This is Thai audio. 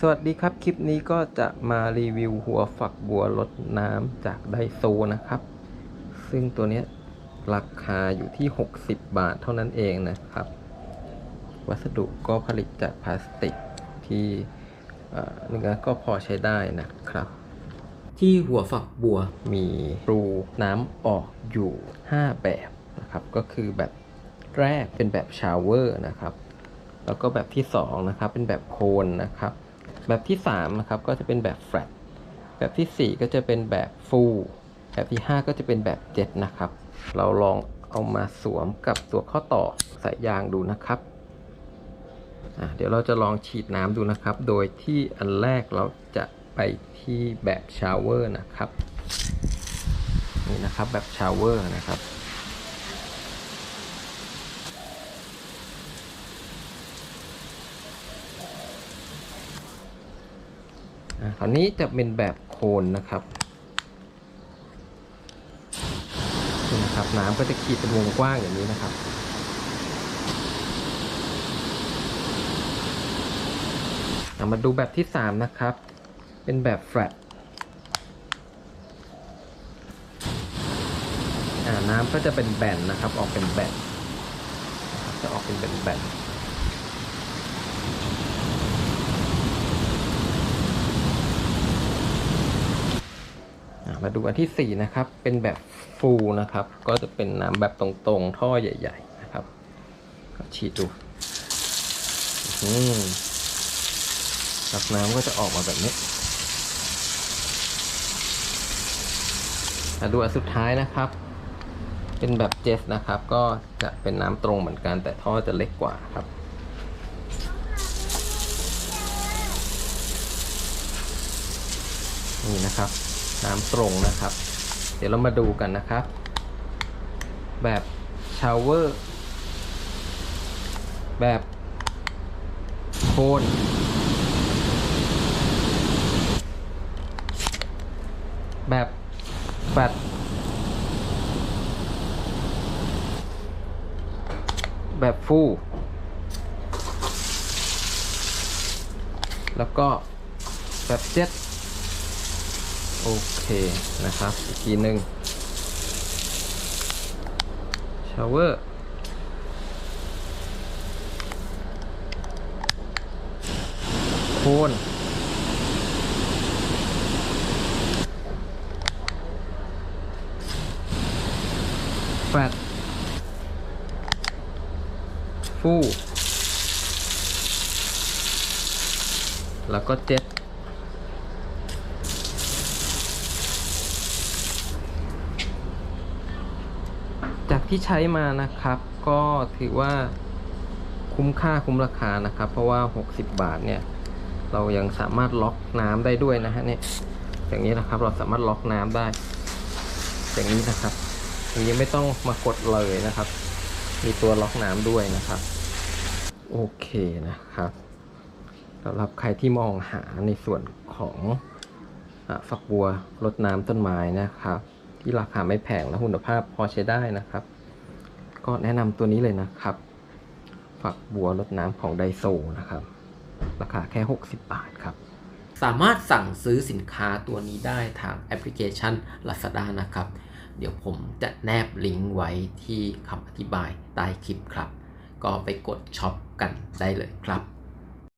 สวัสดีครับ คลิปนี้ก็จะมารีวิวหัวฝักบัวรดน้ำจากไดโซนะครับ ซึ่งตัวนี้ราคาอยู่ที่ 60 บาทเท่านั้นเองนะครับ วัสดุก็ผลิตจากพลาสติกที่เอ่อเนื้อก็พอใช้ได้นะครับ ที่หัวฝักบัวมีรูน้ำออกอยู่ 5 แบบนะครับ ก็คือแบบแรกเป็นแบบชาวเวอร์นะครับ แล้วก็แบบที่2นะครับเป็นแบบโคนนะครับ แบบที่3นะครับก็จะเป็นแบบแฟลตแบบทีสี่ 4 ก็จะเป็นแบบฟูลแบบที่ 5 ก็จะเป็นแบบเจ็ตนะครับ เราลองเอามาสวมกับตัวข้อต่อสายยางดูนะครับเดี๋ยวเราจะลองฉีดน้ำดูนะครับ โดยที่อันแรกเราจะไปที่แบบชาวเวอร์นะครับ นี่นะครับแบบชาวเวอร์นะครับ คราวนี้จะเป็นแบบโคนนะครับนี่นะครับน้ำก็จะขีดเป็นวงกว้างอย่างนี้นะครับามาดูแบบที่สามนะครับ เป็นแบบแฟลตน้ำก็จะเป็นแบนนะครับ ออกเป็นแบนจะออกเป็นแบนๆ มาดูอันที่ 4 นะครับ เป็นแบบฟูลนะครับ ก็จะเป็นน้ำแบบตรงๆ ท่อใหญ่ ๆ นะครับก็ฉีดดูอืมกับน้ำก็จะออกมาแบบนี้มาดูอันสุดท้ายนะครับ เป็นแบบเจสนะครับ ก็จะเป็นน้ำตรงเหมือนกัน แต่ท่อจะเล็กกว่าครับนี่นะครับ น้ำตรงนะครับ เดี๋ยวเรามาดูกันนะครับ แบบชาวเวอร์ แบบโคนแบบแฟดแบบฟู แล้วก็แบบเจ็ต โอเคนะครับ อีกทีหนึ่งชาวเวอร์โคนแฟตฟูแล้วก็เจ็ต จาก ที่ใช้มานะครับ ก็ถือว่าคุ้มค่าคุ้มราคานะครับ เพราะว่า 60 บาทเนี่ย เรายังสามารถล็อกน้ำได้ด้วยนะฮะเนี่ยอย่างนี้นะครับเราสามารถล็อกน้ำได้ อย่างนี้นะครับอย่างนี้ไม่ต้องมากดเลยนะครับ มีตัวล็อกน้ำด้วยนะครับ โอเคนะครับสำหรับใครที่มองหาในส่วนของอฝักบัวรดน้ำต้นไม้นะครับ ที่ราคาไม่แพงและคุณภาพพอใช้ได้นะครับ ก็แนะนำตัวนี้เลยนะครับ ฝักบัวรดน้ำของไดโซนะครับ ราคาแค่ 60 บาทครับ สามารถสั่งซื้อสินค้าตัวนี้ได้ทางแอปพลิเคชัน Lazada นะครับ เดี๋ยวผมจะแนบลิงก์ไว้ที่คำอธิบายใต้คลิปครับ ก็ไปกดช็อปกันได้เลยครับ